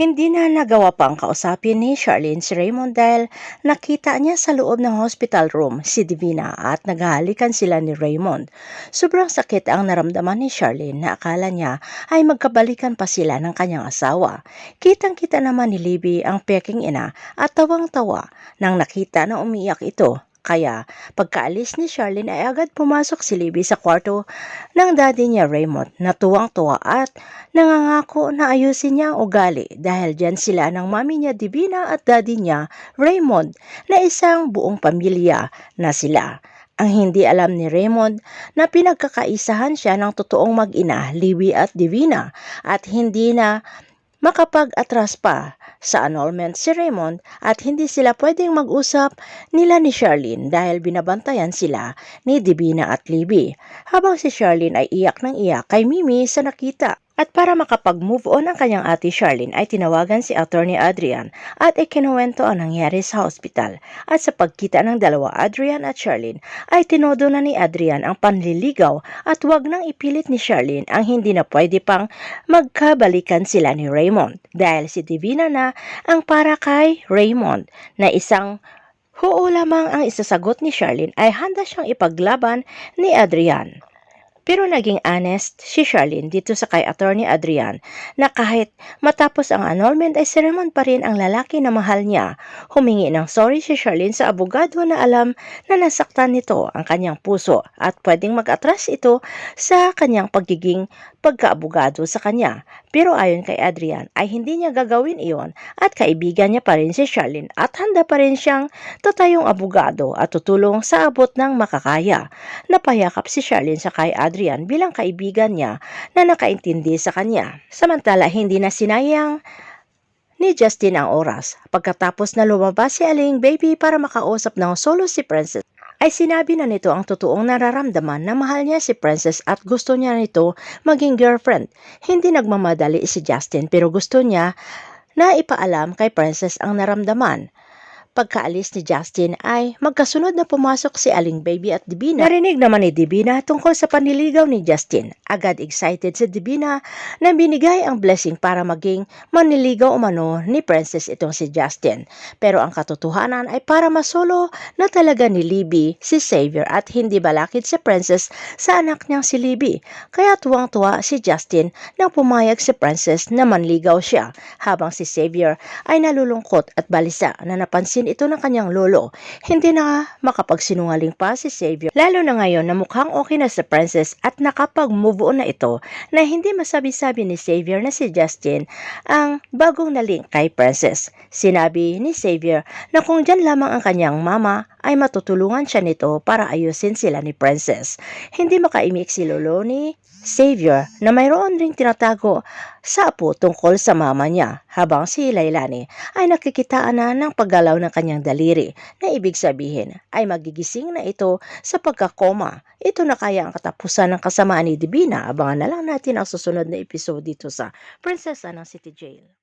Hindi na nagawa pang kausapin ni Charlene si Raymond dahil nakita niya sa loob ng hospital room si Divina at naghahalikan sila ni Raymond. Sobrang sakit ang naramdaman ni Charlene na akala niya ay magkabalikan pa sila ng kanyang asawa. Kitang-kita naman ni Libby ang peking ina at tawang-tawa nang nakita na umiyak ito. Kaya pagkaalis ni Charlene ay agad pumasok si Libby sa kwarto ng daddy niya Raymond na tuwang-tuwa at nangangako na ayusin niya ang ugali dahil dyan sila ng mami niya Divina at daddy niya Raymond na isang buong pamilya na sila. Ang hindi alam ni Raymond na pinagkakaisahan siya ng totoong mag-ina, Libby at Divina at hindi na makapag-atras pa sa annulment si Raymond at hindi sila pwedeng mag-usap nila ni Charlene dahil binabantayan sila ni Divina at Libby habang si Charlene ay iyak ng iyak kay Mimi sa nakita. At para makapag-move on ang kanyang ate Charlene ay tinawagan si Attorney Adrian at ikinuwento ang nangyari sa hospital. At sa pagkita ng dalawa Adrian at Charlene ay tinodo na ni Adrian ang panliligaw at wag nang ipilit ni Charlene ang hindi na pwede pang magkabalikan sila ni Raymond dahil si Divina na ang para kay Raymond na isang Oo lamang ang isasagot ni Charlene ay handa siyang ipaglaban ni Adrian. Pero naging honest si Charlene dito sa kay Attorney Adrian na kahit matapos ang annulment ay si Raymond pa rin ang lalaki na mahal niya. Humingi ng sorry si Charlene sa abogado na alam na nasaktan nito ang kanyang puso at pwedeng mag-atras ito sa kanyang pagiging pagkaabogado sa kanya. Pero ayon kay Adrian ay hindi niya gagawin iyon at kaibigan niya pa rin si Charlene at handa pa rin siyang tatayong abogado at tutulong sa abot ng makakaya. Napayakap si Charlene sa kay Adrian bilang kaibigan niya na nakaintindi sa kanya. Samantala hindi na sinayang ni Justin ang oras. Pagkatapos na lumabas si Aling Baby para makausap ng solo si Princess, ay sinabi na nito ang totoong nararamdaman na mahal niya si Princess at gusto niya nito maging girlfriend. Hindi nagmamadali si Justin pero gusto niya na ipaalam kay Princess ang naramdaman. Pagkaalis ni Justin ay magkasunod na pumasok si Aling Baby at Divina. Narinig naman ni Divina tungkol sa panliligaw ni Justin. Agad excited si Divina na binigay ang blessing para maging manliligaw umano ni Princess itong si Justin. Pero ang katotohanan ay para masolo na talaga ni Libby si Xavier at hindi balakid si Princess sa anak niyang si Libby. Kaya tuwang-tuwa si Justin nang pumayag si Princess na manligaw siya habang si Xavier ay nalulungkot at balisa na napansin ito ng kanyang lolo. Hindi na makapagsinungaling pa si Xavier lalo na ngayon na mukhang okay na si Princess at nakapag-move on na ito na hindi masabi-sabi ni Xavier na si Justin ang bagong naling kay Princess. Sinabi ni Xavier na kung dyan lamang ang kanyang mama ay matutulungan siya nito para ayusin sila ni Princess. Hindi makaimik si lolo ni Xavier na mayroon ring tinatago sa apo tungkol sa mama niya habang si Lailani ay nakikitaan na ng paggalaw ng kanyang daliri na ibig sabihin ay magigising na ito sa pagkakoma. Ito na kaya ang katapusan ng kasamaan ni Divina. Abangan na lang natin ang susunod na episode dito sa Prinsesa ng City Jail.